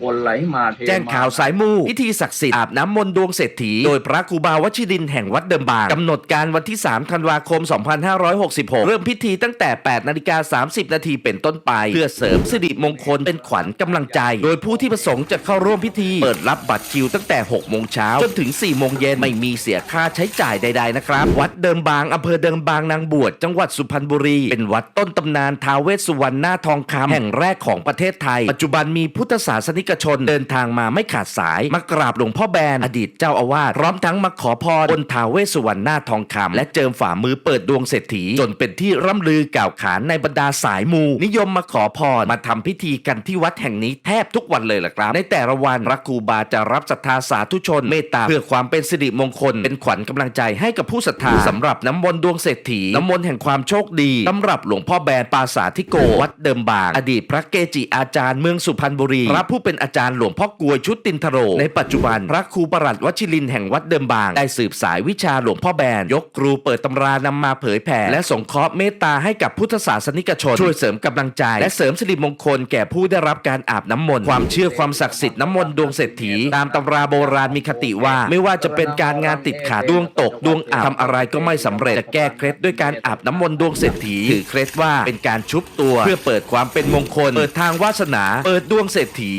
คนไหลมาเทแจ้งข่าวสายมูพิธีศักดิ์สิทธิ์อาบน้ำมนต์ดวงเศรษฐี โดยพระครูบาวชิรินแห่งวัดเดิมบางกำหนดการวันที่ 3 ธันวาคม 2566 เริ่มพิธีตั้งแต่ 8 นาฬิกา 30 นาทีเป็นต้นไป เพื่อเสริมสิริมงคลเป็นขวัญกำลังใจ โดยผู้ที่ประสงค์จะเข้าร่วมพิธี เปิดรับบัตรคิวตั้งแต่ 6 โมงเช้าจนถึง 4 โมงเย็นไม่มีเสียค่าใช้จ่ายใด ๆ นะครับ วัดเดิมบางอำเภอเดิมบางนางบวชจังหวัดสุพรรณบุรี เป็นวัดต้นตำนานท้าวเวสสุวรรณหน้าทองคำแห่งแรกของประเทศไทย ปัจจุบันมีพุทธศาสนิกชนเดินทางมาไม่ขาดสาย มากราบหลวงพ่อแบนอดีตเจ้าอาวาสพร้อมทั้งมาขอพรบนท้าวเวสสุวรรณหน้าทองคำและเจิมฝ่ามือเปิดดวงเศรษฐี จนเป็นที่ร่ำลือกล่าวขานในบรรดาสายมู นิยมมาขอพรมาทำพิธีกันที่วัดแห่งนี้แทบทุกวันเลยล่ะครับ ในแต่ละวันพระครูบาจะรับศรัทธาสาธุชนเมตตาเพื่อความเป็นสิริมงคล เป็นขวัญกำลังใจให้กับผู้ศรัทธาสำหรับน้ำมนต์ดวงเศรษฐีน้ำมนต์แห่งความโชคดีสำหรับหลวงพ่อแบนปาสาธิโก วัดเดิมบาง อดีตพระเกจิอาจารย์เมืองสุพรรณบุรีพระผู้เป็นอาจารย์หลวงพ่อกลวยชุดตินทโร ในปัจจุบัน พระครูประหลัดวชิรินแห่งวัดเดิมบาง ได้สืบสายวิชาหลวงพ่อแบน ยกครูเปิดตำรานำมาเผยแผ่ และสงเคราะห์เมตตาให้กับพุทธศาสนิกชน ช่วยเสริมกำลังใจ และเสริมสิริมงคลแก่ผู้ได้รับการอาบน้ำมนต์ความเชื่อความศักดิ์สิทธิ์น้ำมนต์ดวงเศรษฐี ตามตำราโบราณมีคติว่า ไม่ว่าจะเป็นการงานติดขาดดวงตกดวงอาบทำอะไรก็ไม่สำเร็จจะแก้เคล็ดด้วยการอาบน้ำมนต์ดวงเศรษฐีถือเคล็ดว่าเป็นการชุบตัว เพื่อเปิดความเป็นมงคล เปิดทางวาสนา เปิดดวงเศรษฐี